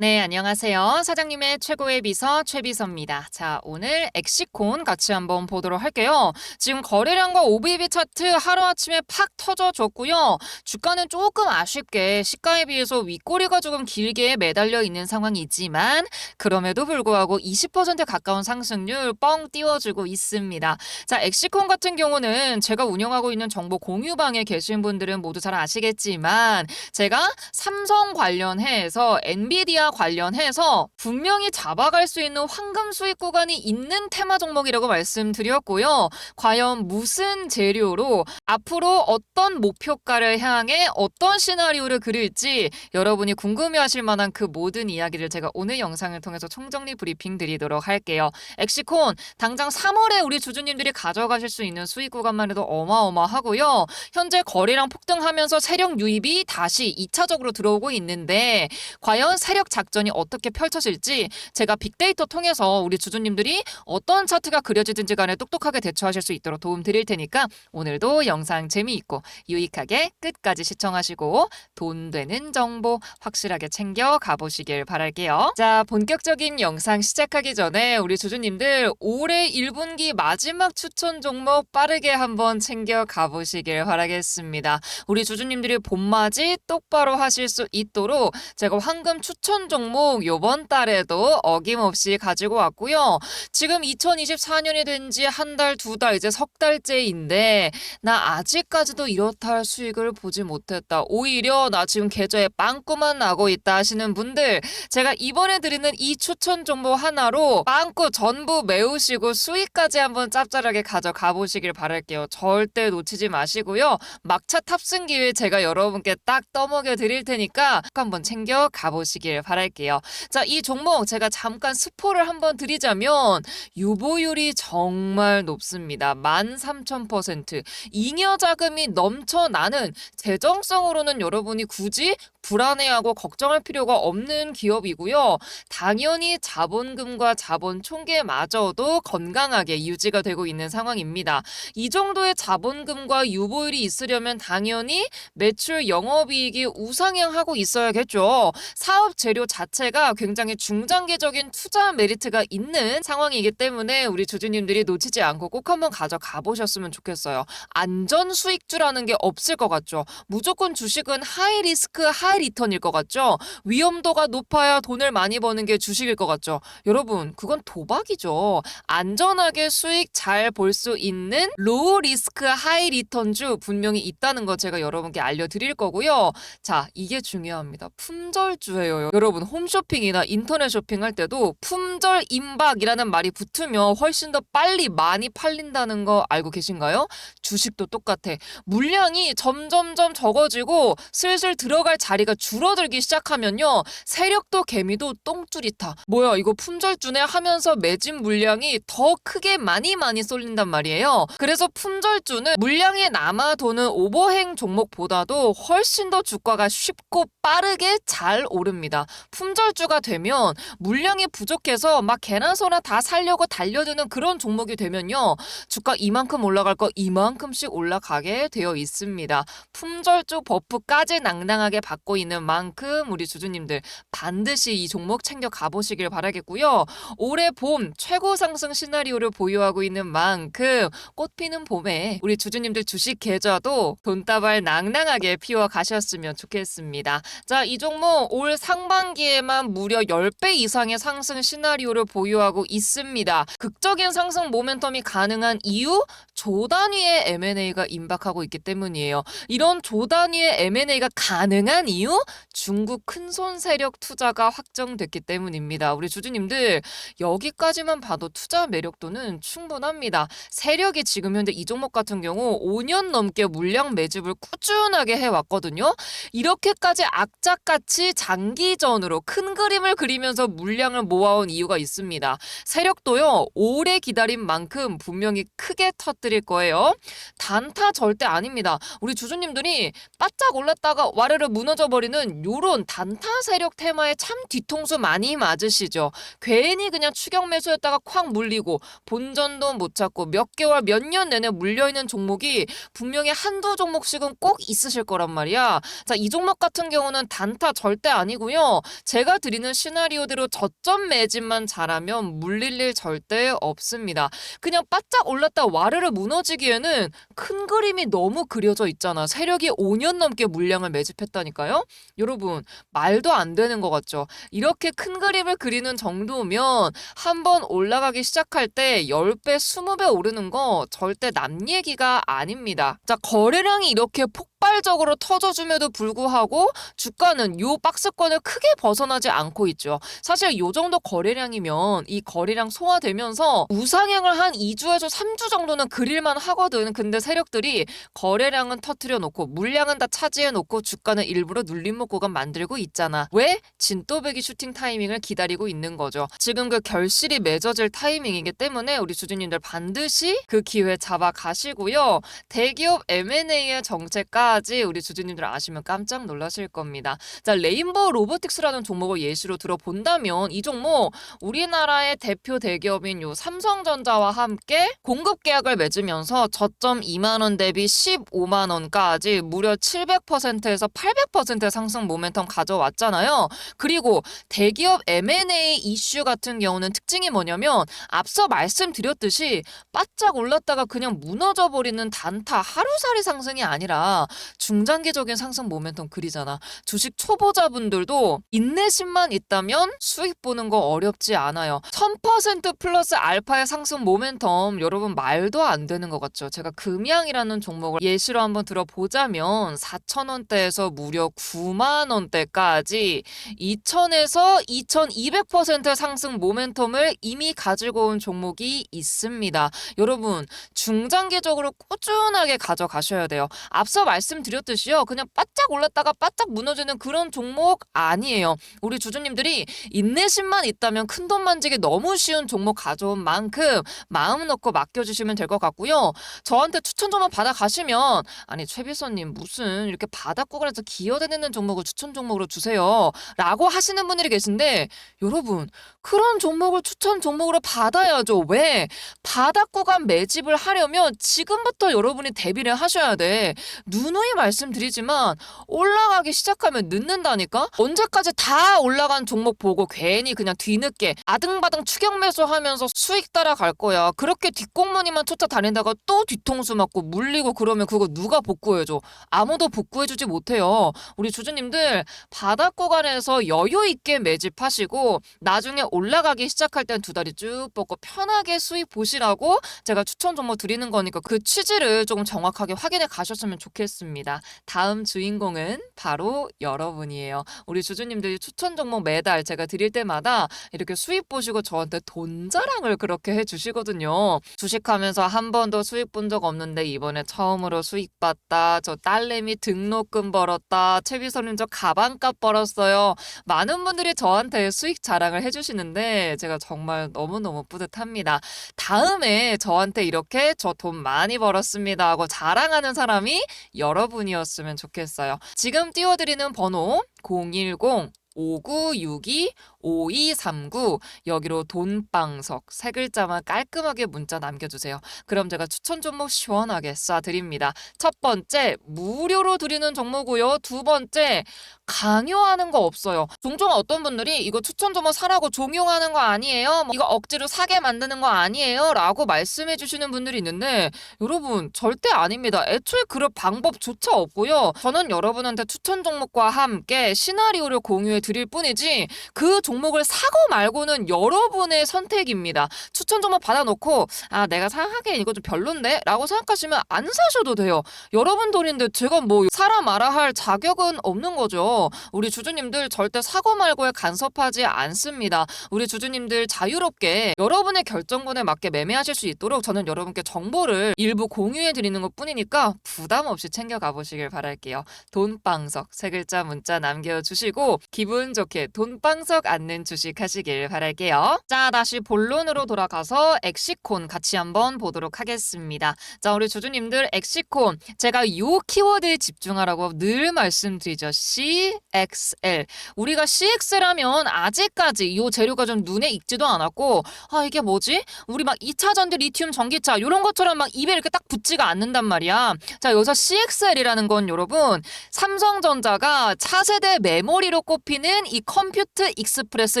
네, 안녕하세요. 사장님의 최고의 비서 최비서입니다. 자, 오늘 엑시콘 같이 한번 보도록 할게요. 지금 거래량과 OBB 차트 하루아침에 팍 터져줬고요. 주가는 조금 아쉽게 시가에 비해서 윗꼬리가 조금 길게 매달려 있는 상황이지만 그럼에도 불구하고 20% 가까운 상승률 뻥 띄워주고 있습니다. 자, 엑시콘 같은 경우는 제가 운영하고 있는 정보 공유방에 계신 분들은 모두 잘 아시겠지만 제가 삼성 관련해서 엔비디아 관련해서 분명히 잡아갈 수 있는 황금 수익 구간이 있는 테마 종목이라고 말씀드렸고요. 과연 무슨 재료로 앞으로 어떤 목표가를 향해 어떤 시나리오를 그릴지 여러분이 궁금해하실 만한 그 모든 이야기를 제가 오늘 영상을 통해서 총정리 브리핑 드리도록 할게요. 엑시콘 당장 3월에 우리 주주님들이 가져가실 수 있는 수익 구간만 해도 어마어마하고요. 현재 거래량 폭등하면서 세력 유입이 다시 2차적으로 들어오고 있는데 과연 세력 작전이 어떻게 펼쳐질지 제가 빅데이터 통해서 우리 주주님들이 어떤 차트가 그려지든지 간에 똑똑하게 대처하실 수 있도록 도움 드릴 테니까 오늘도 영상 재미있고 유익하게 끝까지 시청하시고 돈 되는 정보 확실하게 챙겨 가보시길 바랄게요. 자, 본격적인 영상 시작하기 전에 우리 주주님들 올해 1분기 마지막 추천 종목 빠르게 한번 챙겨 가보시길 바라겠습니다. 우리 주주님들이 봄맞이 똑바로 하실 수 있도록 제가 황금 추천 종목 요번 달에도 어김없이 가지고 왔고요. 지금 2024년이 된 지 한 달, 두 달, 이제 석 달째인데 나 아직까지도 이렇다 할 수익을 보지 못했다. 오히려 나 지금 계좌에 빵꾸만 나고 있다 하시는 분들 제가 이번에 드리는 이 추천 정보 하나로 빵꾸 전부 메우시고 수익까지 한번 짭짤하게 가져가 보시길 바랄게요. 절대 놓치지 마시고요. 막차 탑승 기회 제가 여러분께 딱 떠먹여 드릴 테니까 꼭 한번 챙겨 가보시길 바 랄게요. 자, 이 종목 제가 잠깐 스포를 한번 드리자면 유보율이 정말 높습니다. 13,000%. 잉여 자금이 넘쳐나는 재정성으로는 여러분이 굳이 불안해하고 걱정할 필요가 없는 기업이고요. 당연히 자본금과 자본 총계마저도 건강하게 유지가 되고 있는 상황입니다. 이 정도의 자본금과 유보율이 있으려면 당연히 매출 영업이익이 우상향하고 있어야겠죠. 사업 재료 자체가 굉장히 중장기적인 투자 메리트가 있는 상황이기 때문에 우리 주주님들이 놓치지 않고 꼭 한번 가져가 보셨으면 좋겠어요. 안전 수익주라는 게 없을 것 같죠. 무조건 주식은 하이 리스크 하이 리턴일 것 같죠. 위험도가 높아야 돈을 많이 버는 게 주식일 것 같죠. 여러분, 그건 도박이죠. 안전하게 수익 잘 볼 수 있는 로우 리스크 하이 리턴주 분명히 있다는 거 제가 여러분께 알려드릴 거고요. 자, 이게 중요합니다. 품절주예요. 여러분, 홈쇼핑이나 인터넷 쇼핑할 때도 품절 임박이라는 말이 붙으면 훨씬 더 빨리 많이 팔린다는 거 알고 계신가요? 주식도 똑같아. 물량이 점점점 적어지고 슬슬 들어갈 자리가 줄어들기 시작하면요. 세력도 개미도 똥줄이 타. 뭐야 이거 품절주네 하면서 매진 물량이 더 크게 많이 많이 쏠린단 말이에요. 그래서 품절주는 물량이 남아 도는 오버행 종목보다도 훨씬 더 주가가 쉽고 빠르게 잘 오릅니다. 품절주가 되면 물량이 부족해서 막 개나 소나 다 살려고 달려드는 그런 종목이 되면요. 주가 이만큼 올라갈 거 이만큼씩 올라가게 되어 있습니다. 품절주 버프까지 낭낭하게 받고 있는 만큼 우리 주주님들 반드시 이 종목 챙겨 가보시길 바라겠고요. 올해 봄 최고 상승 시나리오를 보유하고 있는 만큼 꽃피는 봄에 우리 주주님들 주식 계좌도 돈다발 낭낭하게 피워 가셨으면 좋겠습니다. 자, 이 종목 올 상반 기에만 무려 10배 이상의 상승 시나리오를 보유하고 있습니다. 극적인 상승 모멘텀이 가능한 이유? 조 단위의 M&A가 임박하고 있기 때문이에요. 이런 조 단위의 M&A가 가능한 이유? 중국 큰손 세력 투자가 확정됐기 때문입니다. 우리 주주님들 여기까지만 봐도 투자 매력도는 충분합니다. 세력이 지금 현재 이 종목 같은 경우 5년 넘게 물량 매집을 꾸준하게 해왔거든요. 이렇게까지 악착같이 장기전으로 큰 그림을 그리면서 물량을 모아온 이유가 있습니다. 세력도요 오래 기다린 만큼 분명히 크게 터뜨 부탁드릴 거예요. 단타 절대 아닙니다. 우리 주주님들이 바짝 올랐다가 와르르 무너져 버리는 요런 단타 세력 테마에 참 뒤통수 많이 맞으시죠. 괜히 그냥 추격 매수였다가 콱 물리고 본전도 못 찾고 몇 개월 몇 년 내내 물려 있는 종목이 분명히 한두 종목씩은 꼭 있으실 거란 말이야. 자, 이 종목 같은 경우는 단타 절대 아니고요. 제가 드리는 시나리오대로 저점 매집만 잘하면 물릴 일 절대 없습니다. 그냥 바짝 올랐다 와르르 무너지기에는 큰 그림이 너무 그려져 있잖아. 세력이 5년 넘게 물량을 매집했다니까요. 여러분, 말도 안 되는 것 같죠? 이렇게 큰 그림을 그리는 정도면 한 번 올라가기 시작할 때 10배, 20배 오르는 거 절대 남 얘기가 아닙니다. 자, 거래량이 이렇게 폭발적으로 터져줌에도 불구하고 주가는 요 박스권을 크게 벗어나지 않고 있죠. 사실 요 정도 거래량이면 이 거래량 소화되면서 우상향을 한 2주에서 3주 정도는 그 릴만 하거든. 근데 세력들이 거래량은 터트려 놓고 물량은 다 차지해 놓고 주가는 일부러 눌림목 구간 만들고 있잖아. 왜? 진또배기 슈팅 타이밍을 기다리고 있는 거죠. 지금 그 결실이 맺어질 타이밍이기 때문에 우리 주주님들 반드시 그 기회 잡아 가시고요. 대기업 M&A의 정체까지 우리 주주님들 아시면 깜짝 놀라실 겁니다. 자, 레인보우 로보틱스라는 종목을 예시로 들어본다면 이 종목 우리나라의 대표 대기업인 요 삼성전자와 함께 공급 계약을 맺 으면서 저점 2만 원 대비 15만 원까지 무려 700%에서 800%의 상승 모멘텀 가져왔잖아요. 그리고 대기업 M&A 이슈 같은 경우는 특징이 뭐냐면 앞서 말씀드렸듯이 바짝 올랐다가 그냥 무너져 버리는 단타 하루살이 상승이 아니라 중장기적인 상승 모멘텀 그리잖아. 주식 초보자분들도 인내심만 있다면 수익 보는 거 어렵지 않아요. 1000% 플러스 알파의 상승 모멘텀 여러분 말도 안 되는 것 같죠. 제가 금양이라는 종목을 예시로 한번 들어보자면 4,000원대에서 무려 9만 원대까지 2,000에서 2,200% 상승 모멘텀을 이미 가지고 온 종목이 있습니다. 여러분 중장기적으로 꾸준하게 가져가셔야 돼요. 앞서 말씀드렸듯이요. 그냥 바짝 올랐다가 바짝 무너지는 그런 종목 아니에요. 우리 주주님들이 인내심만 있다면 큰돈 만지기 너무 쉬운 종목 가져온 만큼 마음 놓고 맡겨주시면 될 것 같 고요. 저한테 추천 좀만 받아 가시면 아니 최비서님 무슨 이렇게 바닥구간에서 기어다니는 종목을 추천 종목으로 주세요. 라고 하시는 분들이 계신데 여러분 그런 종목을 추천 종목으로 받아야죠. 왜? 바닥 구간 매집을 하려면 지금부터 여러분이 대비를 하셔야 돼. 누누이 말씀드리지만 올라가기 시작하면 늦는다니까? 언제까지 다 올라간 종목 보고 괜히 그냥 뒤늦게 아등바등 추격 매수하면서 수익 따라갈 거야. 그렇게 뒷공무니만 쫓아 다 니다가 또 뒤통수 맞고 물리고 그러면 그거 누가 복구해줘? 아무도 복구해주지 못해요. 우리 주주님들 바닥 구간에서 여유 있게 매집하시고 나중에 올라가기 시작할 땐 두 다리 쭉 뻗고 편하게 수익 보시라고 제가 추천 종목 드리는 거니까 그 취지를 조금 정확하게 확인해 가셨으면 좋겠습니다. 다음 주인공은 바로 여러분이에요. 우리 주주님들이 추천 종목 매달 제가 드릴 때마다 이렇게 수익 보시고 저한테 돈 자랑을 그렇게 해주시거든요. 주식하면서 한 번도 수익 본 적 없는데 이번에 처음으로 수익 봤다. 저 딸내미 등록금 벌었다. 최비서님 저 가방값 벌었어요. 많은 분들이 저한테 수익 자랑을 해주시는데 제가 정말 너무너무 뿌듯합니다. 다음에 저한테 이렇게 저 돈 많이 벌었습니다 하고 자랑하는 사람이 여러분이었으면 좋겠어요. 지금 띄워드리는 번호 010 5962 5239 여기로 돈방석 세 글자만 깔끔하게 문자 남겨주세요. 그럼 제가 추천 종목 시원하게 쏴드립니다. 첫 번째 무료로 드리는 종목고요. 두 번째 강요하는 거 없어요. 종종 어떤 분들이 이거 추천 종목 사라고 종용하는 거 아니에요? 뭐 이거 억지로 사게 만드는 거 아니에요? 라고 말씀해 주시는 분들이 있는데 여러분 절대 아닙니다. 애초에 그럴 방법조차 없고요. 저는 여러분한테 추천 종목과 함께 시나리오를 공유해 드릴 뿐이지 그 종목을 사고 말고는 여러분의 선택입니다. 추천 종목 받아놓고 아 내가 생각하기엔 이거 좀 별론데? 라고 생각하시면 안 사셔도 돼요. 여러분 돈인데 제가 뭐 사라 마라 할 자격은 없는 거죠. 우리 주주님들 절대 사고 말고에 간섭하지 않습니다. 우리 주주님들 자유롭게 여러분의 결정권에 맞게 매매하실 수 있도록 저는 여러분께 정보를 일부 공유해 드리는 것 뿐이니까 부담 없이 챙겨가 보시길 바랄게요. 돈방석 세 글자 문자 남겨주시고 기본 기분 좋게 돈방석 않는 주식 하시길 바랄게요. 자, 다시 본론으로 돌아가서 엑시콘 같이 한번 보도록 하겠습니다. 자, 우리 주주님들 엑시콘 제가 요 키워드에 집중하라고 늘 말씀드리죠. CXL. 우리가 CXL 하면 아직까지 요 재료가 좀 눈에 익지도 않았고 아, 이게 뭐지? 우리 막 2차 전지 리튬 전기차 요런 것처럼 막 입에 이렇게 딱 붙지가 않는단 말이야. 자, 여기서 CXL이라는 건 여러분 삼성전자가 차세대 메모리로 꼽 히는 이 컴퓨트 익스프레스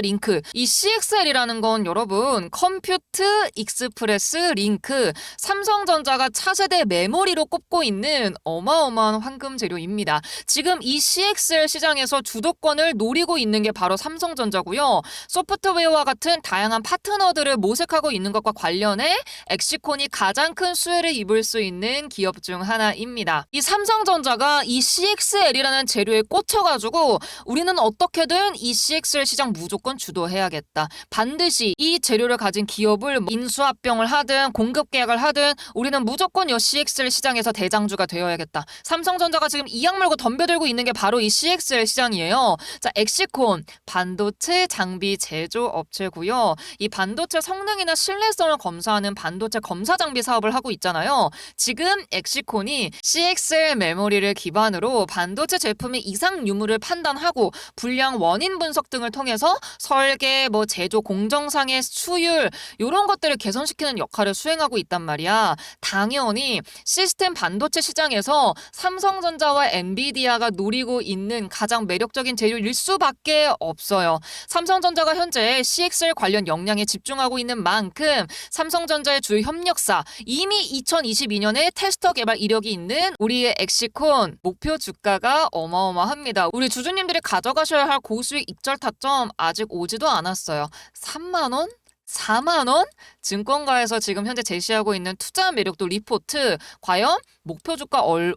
링크. 이 CXL이라는 건 여러분 컴퓨트 익스프레스 링크. 삼성전자가 차세대 메모리로 꼽고 있는 어마어마한 황금 재료입니다. 지금 이 CXL 시장에서 주도권을 노리고 있는 게 바로 삼성전자고요. 소프트웨어와 같은 다양한 파트너들을 모색하고 있는 것과 관련해 엑시콘이 가장 큰 수혜를 입을 수 있는 기업 중 하나입니다. 이 삼성전자가 이 CXL이라는 재료에 꽂혀가지고 우리는 어떻게 든이 CXL 시장 무조건 주도해야겠다. 반드시 이 재료를 가진 기업을 인수합병을 하든 공급 계약을 하든 우리는 무조건 이 CXL 시장에서 대장주가 되어야겠다. 삼성전자가 지금 이악 물고 덤벼들고 있는 게 바로 이 CXL 시장이에요. 자, 엑시콘 반도체 장비 제조 업체고요. 이 반도체 성능이나 신뢰성을 검사하는 반도체 검사 장비 사업을 하고 있잖아요. 지금 엑시콘이 CXL 메모리를 기반으로 반도체 제품의 이상 유무를 판단하고 불량 원인 분석 등을 통해서 설계, 뭐 제조 공정상의 수율 이런 것들을 개선시키는 역할을 수행하고 있단 말이야. 당연히 시스템 반도체 시장에서 삼성전자와 엔비디아가 노리고 있는 가장 매력적인 재료일 수밖에 없어요. 삼성전자가 현재 CXL 관련 역량에 집중하고 있는 만큼 삼성전자의 주요 협력사 이미 2022년에 테스터 개발 이력이 있는 우리의 엑시콘 목표 주가가 어마어마합니다. 우리 주주님들이 가져가셔야 할 고수익 익절 타점 아직 오지도 않았어요. 3만 원? 4만 원? 증권가에서 지금 현재 제시하고 있는 투자 매력도 리포트 과연 목표 주가 얼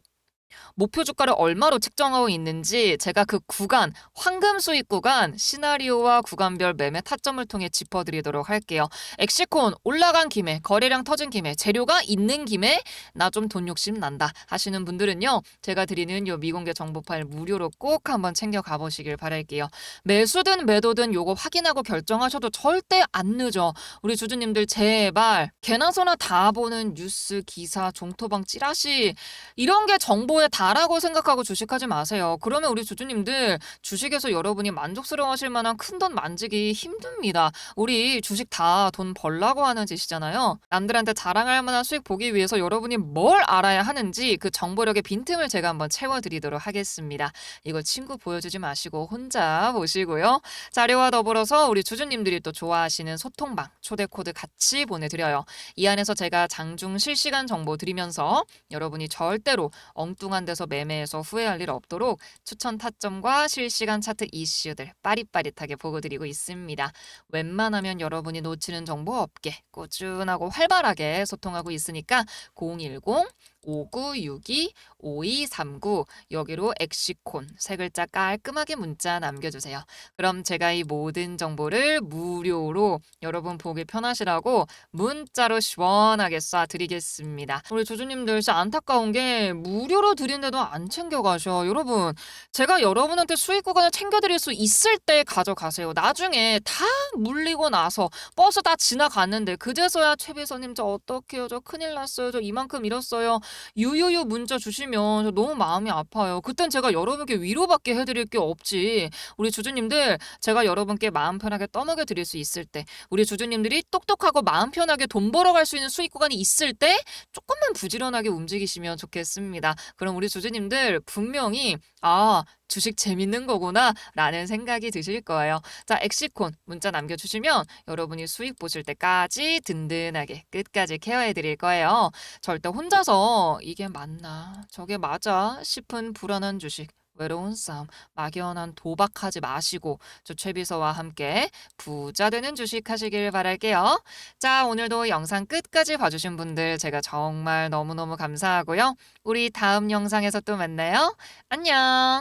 목표 주가를 얼마로 측정하고 있는지 제가 그 구간 황금 수익 구간 시나리오와 구간별 매매 타점을 통해 짚어드리도록 할게요. 엑시콘 올라간 김에 거래량 터진 김에 재료가 있는 김에 나 좀 돈 욕심 난다 하시는 분들은요 제가 드리는 요 미공개 정보 파일 무료로 꼭 한번 챙겨 가보시길 바랄게요. 매수든 매도든 요거 확인하고 결정하셔도 절대 안 늦어. 우리 주주님들 제발 개나 소나 다 보는 뉴스 기사 종토방 찌라시 이런 게 정보 에 다라고 생각하고 주식하지 마세요. 그러면 우리 주주님들 주식에서 여러분이 만족스러워 하실 만한 큰 돈 만지기 힘듭니다. 우리 주식 다 돈 벌라고 하는 짓이잖아요. 남들한테 자랑할 만한 수익 보기 위해서 여러분이 뭘 알아야 하는지 그 정보력의 빈틈을 제가 한번 채워드리도록 하겠습니다. 이거 친구 보여주지 마시고 혼자 보시고요. 자료와 더불어서 우리 주주님들이 또 좋아하시는 소통방 초대 코드 같이 보내드려요. 이 안에서 제가 장중 실시간 정보 드리면서 여러분이 절대로 엉뚱 한 데서 매매해서 후회할 일 없도록 추천 타점과 실시간 차트 이슈들 빠릿빠릿하게 보고 드리고 있습니다. 웬만하면 여러분이 놓치는 정보 없게 꾸준하고 활발하게 소통하고 있으니까 010 5962 5239 여기로 엑시콘 세 글자 깔끔하게 문자 남겨주세요. 그럼 제가 이 모든 정보를 무료로 여러분 보기 편하시라고 문자로 시원하게 쏴드리겠습니다. 우리 주주님들 진짜 안타까운 게 무료로 드린데도 안 챙겨가셔. 여러분 제가 여러분한테 수익 구간을 챙겨드릴 수 있을 때 가져가세요. 나중에 다 물리고 나서 버스 다 지나갔는데 그제서야 최비서님 저 어떡해요 저 큰일 났어요 저 이만큼 잃었어요 유유유 문자 주시면 저 너무 마음이 아파요. 그땐 제가 여러분께 위로밖에 해드릴 게 없지. 우리 주주님들 제가 여러분께 마음 편하게 떠먹여 드릴 수 있을 때 우리 주주님들이 똑똑하고 마음 편하게 돈 벌어갈 수 있는 수익 구간이 있을 때 조금만 부지런하게 움직이시면 좋겠습니다. 그럼 우리 주주님들 분명히 아 주식 재밌는 거구나 라는 생각이 드실 거예요. 자, 엑시콘 문자 남겨주시면 여러분이 수익 보실 때까지 든든하게 끝까지 케어해 드릴 거예요. 절대 혼자서 이게 맞나 저게 맞아 싶은 불안한 주식 외로운 싸움, 막연한 도박하지 마시고 저 최비서와 함께 부자 되는 주식 하시길 바랄게요. 자, 오늘도 영상 끝까지 봐주신 분들 제가 정말 너무너무 감사하고요. 우리 다음 영상에서 또 만나요. 안녕!